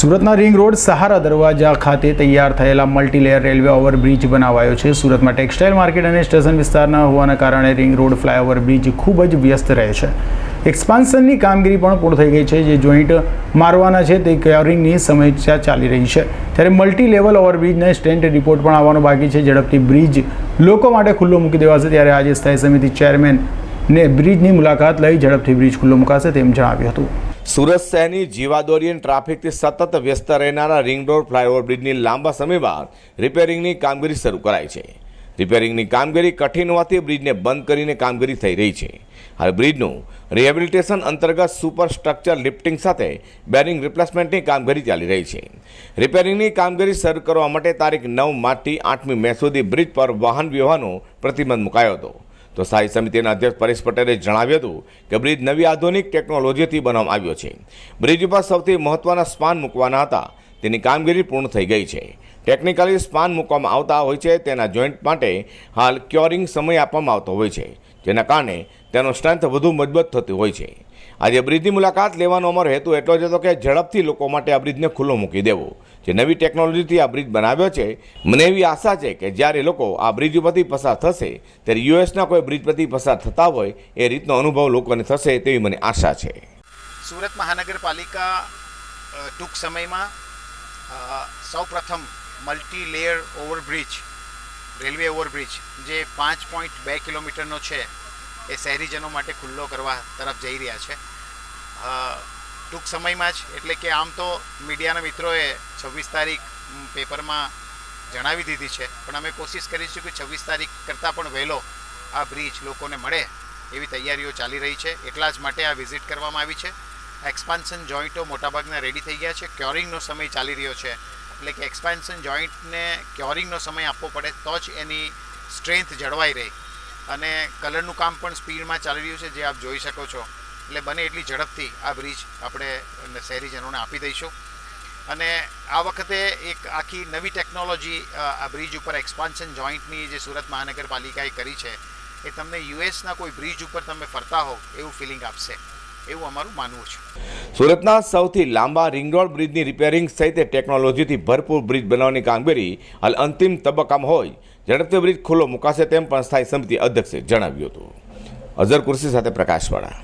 સુરતના ring road સહારા દરવાજા ખાતે તૈયાર થયેલા મલ્ટીલેયર રેલવે ઓવરબ્રિજ બનાવાયો છે. સુરતમાં ટેક્સટાઇલ માર્કેટ અને સ્ટેશન વિસ્તારના હોવાના કારણે રિંગ રોડ ફ્લાયઓવર બ્રિજ ખૂબ જ વ્યસ્ત રહે છે. એક્સપાન્શનની કામગીરી પણ પૂર્ણ થઈ ગઈ છે. જે જોઈન્ટ મારવાના છે તે ક્યોરિંગની સમસ્યા ચાલી રહી છે. ત્યારે મલ્ટી લેવલ ઓવરબ્રિજને સ્ટેન્ટ રિપોર્ટ પણ આવવાનો બાકી છે. ઝડપથી બ્રિજ લોકો માટે ખુલ્લો મૂકી દેવાશે. ત્યારે આજે સ્થાયી સમિતિ ચેરમેન ને બ્રિજની મુલાકાત લઈ ઝડપથી બ્રિજ ખુલ્લો મુકાશે તેમ જણાવ્યું હતું. સુરત શહેરની જીવાદોરી અને ટ્રાફિકથી સતત વ્યસ્ત રહેનારા રિંગ રોડ ફ્લાયઓવર બ્રિજની લાંબા સમય બાદ રિપેરિંગની કામગીરી શરૂ કરાઈ છે. રિપેરિંગની કામગીરી કઠિન હોવાથી બ્રિજને બંધ કરીને કામગીરી થઈ રહી છે. હાલ બ્રિજનું રિહેબિલિટેશન અંતર્ગત સુપર સ્ટ્રક્ચર લિફ્ટિંગ સાથે બેરિંગ રિપ્લેસમેન્ટની કામગીરી ચાલી રહી છે. રિપેરિંગની કામગીરી શરૂ કરવા માટે તારીખ નવ માર્ચથી આઠમી મે સુધી બ્રિજ પર વાહન વ્યવહારનો પ્રતિબંધ મુકાયો હતો. તો સ્થાયી સમિતિના અધ્યક્ષ પરેશ પટેલે જણાવ્યું હતું કે બ્રિજ નવી આધુનિક ટેકનોલોજીથી બનાવવામાં આવ્યો છે. બ્રિજ ઉપર સૌથી મહત્વના સ્પાન મૂકવાના હતા. તેની કામગીરી પૂર્ણ થઈ ગઈ છે. ટેકનિકલી સ્પાન મૂકવામાં આવતા હોય છે, તેના જોઈન્ટ માટે હાલ ક્યોરિંગ સમય આપવામાં આવતો હોય છે, જેના કારણે તેનો સ્ટ્રેન્થ વધુ મજબૂત થતી હોય છે. આજે બ્રિજની મુલાકાત લેવાનો અમારો હેતુ એટલો જ હતો કે ઝડપથી લોકો માટે આ બ્રિજને ખુલ્લો મૂકી દેવો. જે નવી ટેકનોલોજીથી આ બ્રિજ બનાવ્યો છે, મને એવી આશા છે કે જ્યારે લોકો આ બ્રિજ ઉપરથી પસાર થશે, ત્યારે યુએસના કોઈ બ્રિજ પરથી પસાર થતા હોય, એ રીતનો અનુભવ લોકોને થશે તેવી મને આશા છે. સુરત મહાનગરપાલિકા ટૂંક સમયમાં સૌ પ્રથમ multi layer overbridge railway overbridge જે પાંચ પોઈન્ટ બે કિલોમીટરનો છે, એ શહેરીજનો માટે ખુલ્લો કરવા તરફ જઈ રહ્યા છે. ટૂંક સમયમાં જ, એટલે કે આમ તો મીડિયાના મિત્રોએ છવ્વીસ તારીખ પેપરમાં જણાવી દીધી છે. પણ અમે કોશિશ કરીશું કે છવ્વીસ તારીખ કરતાં પણ વહેલો આ બ્રિજ લોકોને મળે એવી તૈયારીઓ ચાલી રહી છે. એટલા જ માટે આ વિઝિટ કરવામાં આવી છે. એક્સપાન્શન જોઈન્ટો મોટાભાગના રેડી થઈ ગયા છે. ક્યોરિંગનો સમય ચાલી રહ્યો છે. એટલે કે એક્સપાન્શન જોઈન્ટને ક્યોરિંગનો સમય આપવો પડે તો જ એની સ્ટ્રેન્થ જળવાઈ રહે. અને કલરનું કામ પણ સ્પીડમાં ચાલી રહ્યું છે, જે આપ જોઈ શકો છો. એટલે બને એટલી ઝડપથી આ બ્રિજ આપણે શહેરીજનોને આપી દઈશું. અને આ વખતે એક આખી નવી ટેકનોલોજી આ બ્રિજ ઉપર એક્સપાન્શન જોઈન્ટની જે સુરત મહાનગરપાલિકાએ કરી છે, એ તમને યુએસના કોઈ બ્રિજ ઉપર તમે ફરતા હો એવું ફિલિંગ આપશે. એવું અમારું માનવું છે. સુરતના સૌથી લાંબા રિંગ રોડ બ્રિજની રિપેરિંગ સહિત ટેકનોલોજીથી ભરપૂર બ્રિજ બનાવવાની કામગીરી હાલ અંતિમ તબક્કામાં હોય. ઝડપથી બ્રિજ ખુલ્લો મુકાશે તેમ પણ સ્થાયી સમિતિ અધ્યક્ષે જણાવ્યું હતું. અઝર કુર્સી સાથે પ્રકાશવાળા